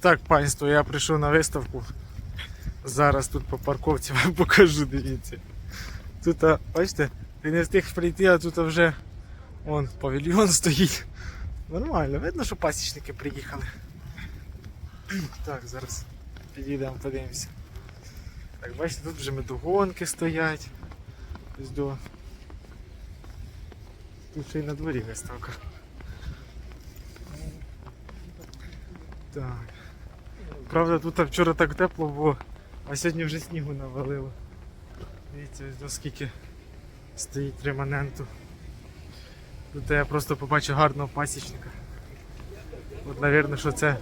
Так, панство, я прийшов на виставку. Зараз тут по парковці вам покажу, дивіться. Тут, а, бачите, ти не встиг прийти, а тут вже вон павільйон стоїть. Нормально, видно, що пасічники приїхали. Так, зараз підійдемо, подивимося. Так, бачите, тут вже медогонки стоять. Ось до. Тут ще й на дворі виставка. Так. Правда, тут вчора так тепло було, а сьогодні вже снігу навалило. Дивіться, ось до скільки стоїть реманенту. Тут я просто побачив гарного пасічника. От, напевно, що це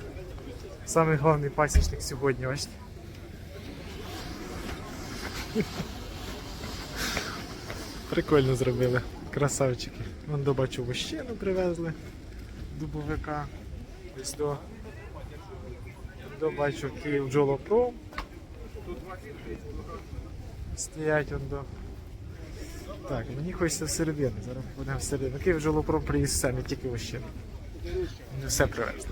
самий головний пасічник сьогодні, бачите? Прикольно зробили. Красавчики. Вон до бачу вощину привезли. Дубовика. Ось до. До бачу Київ Джолопром. Стоять он до. Так, мені хочеться всередину. Зараз будемо всередину. Київ Джолопром приїзд не тільки вощину. Вони все привезли.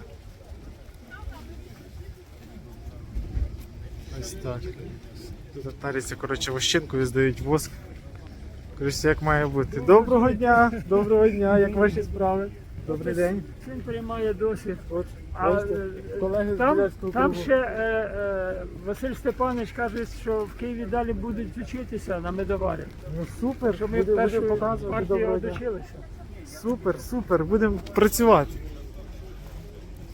Ось так. Тут таряться, коротше, вощинкою здають воск. Коротше, як має бути. Доброго дня! Доброго дня! Як ваші справи? Добрий день. Він приймає досвід. От, А, бачите, е, колеги Там, там ще е, е, Василь Степанович каже, що в Києві далі будуть вчитися на медоварі. Ну супер, Що ми буде, буде першу показувати партію доброго одучилися. Супер, супер, будемо працювати.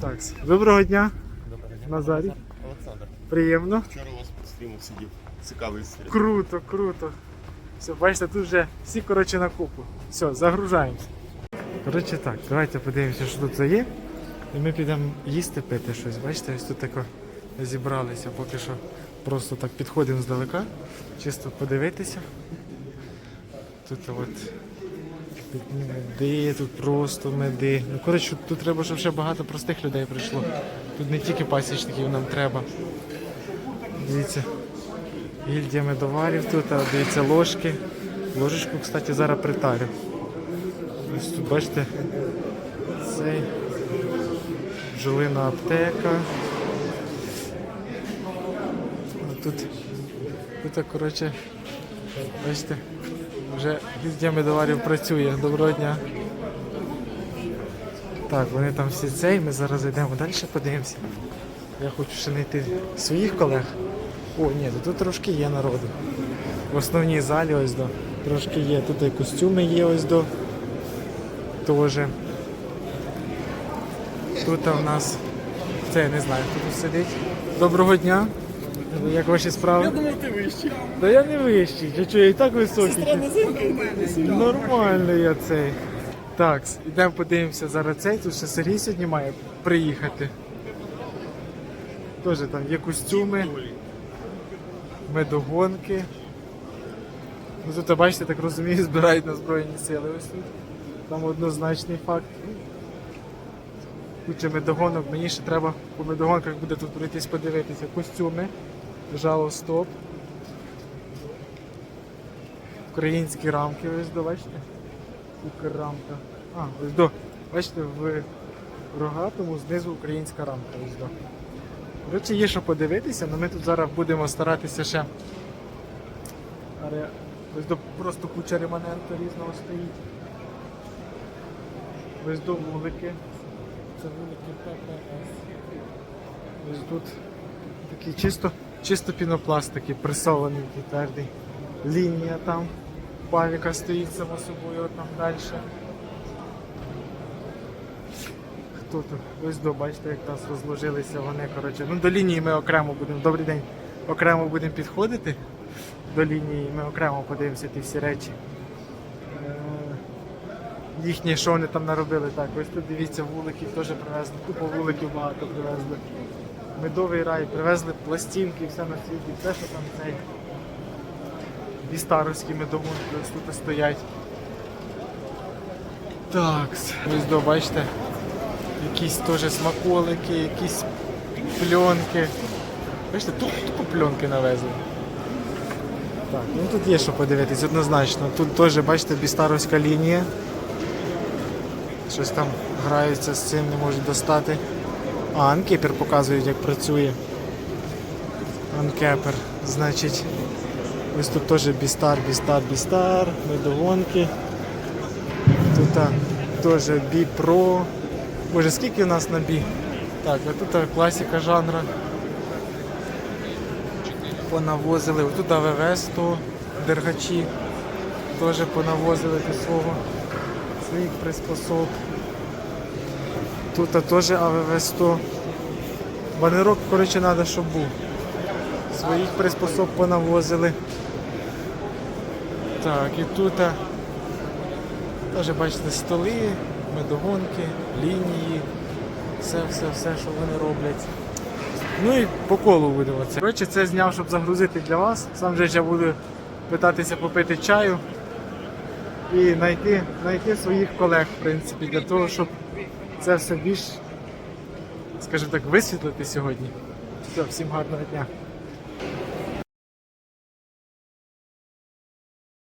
Так, доброго дня, Назарій. Олександр, Приємно. вчора у вас по стріму сидів. Цікавий серед. Круто, круто. Все, бачите, тут вже всі коротше на купу. Все, загружаємося. Коротше так, давайте подивимося, що тут є. І ми підемо їсти, пити щось. Бачите, ось тут тако зібралися, поки що просто так підходимо здалека, чисто подивитися. Тут от меди, тут просто меди. Ну, коротше, тут треба, щоб ще багато простих людей прийшло. Тут не тільки пасічників нам треба. Дивіться. Гільдія медоварів тут, а дивіться ложки. Ложечку, кстати, зараз притарю. Ось тут бачите, цей бджолина аптека. А тут, тут, коротше, бачите, вже гільдія медоварів працює. Доброго дня. Так, вони там всі цей, ми зараз йдемо далі, подивимося. Я хочу ще знайти своїх колег. О, ні, тут трошки є народу. В основній залі ось до. Трошки є. Тут і костюми є ось до. Тоже. Тут у нас. Це я не знаю, хто тут сидить. Доброго дня. Як ваші справи? Я думав, ти вищий. Та я не вищий, я чую, я і так високий. Нормально я цей. Так, ідемо подивимося зараз цей. Тут ще Сергій сьогодні має приїхати. Теж там є костюми, медогонки. Ну тут, бачите, так розумію, збирають на Збройні сили ось тут. Там однозначний факт. Куча медогонок, мені ще треба по медогонках буде тут пройтись подивитися. Костюми, жало стоп. Українські рамки, ось до, бачите? Укррамка. А, ось до. Бачите, в рогатому знизу українська рамка ось до. Коротше, є що подивитися, але ми тут зараз будемо старатися ще. Ось до просто куча реманенту різного стоїть. Ось до вулики. Це вулики ППС. Ось тут такий чисто, чисто пінопласт такий пресований, такий. Лінія там. Павіка стоїть само собою, там далі. Хто тут? Ось до, бачите, як нас розложилися вони. коротше. Ну до лінії ми окремо будемо. Добрий день. Окремо будемо підходити до лінії, ми окремо подивимося ті всі речі. Їхні, що вони там наробили. Так, ось тут дивіться, вуликів теж привезли, купу вуликів багато привезли. Медовий рай, привезли пластинки, все на світі, все, що там цей. І старовські медогонки ось тут стоять. Так, ось до, бачите, якісь теж смаколики, якісь пленки. Бачите, тут тупо пленки навезли. Так, ну тут є що подивитись, однозначно. Тут теж, бачите, бістаровська лінія. Щось там граються з цим, не можуть достати. А, анкепер показують, як працює. Анкепер. Значить, ось тут теж бістар, бістар, бістар, медогонки. Тут теж бі про. Боже, скільки у нас на бі? Так, а тут а, класика жанра. Понавозили. Тут АВВ 100, дергачі. Теж понавозили до свого своїх приспособ. Тут теж АВВ 100. Банерок, коротше, треба, щоб був. Своїх приспособ понавозили. Так, і тут теж бачите столи, медогонки, лінії, все, все, все, що вони роблять. Ну і по колу будемо. Коротше, це зняв, щоб загрузити для вас. Сам же я буду питатися попити чаю і знайти, знайти своїх колег, в принципі, для того, щоб це все більш, скажімо так, висвітлити сьогодні. Все, всім гарного дня.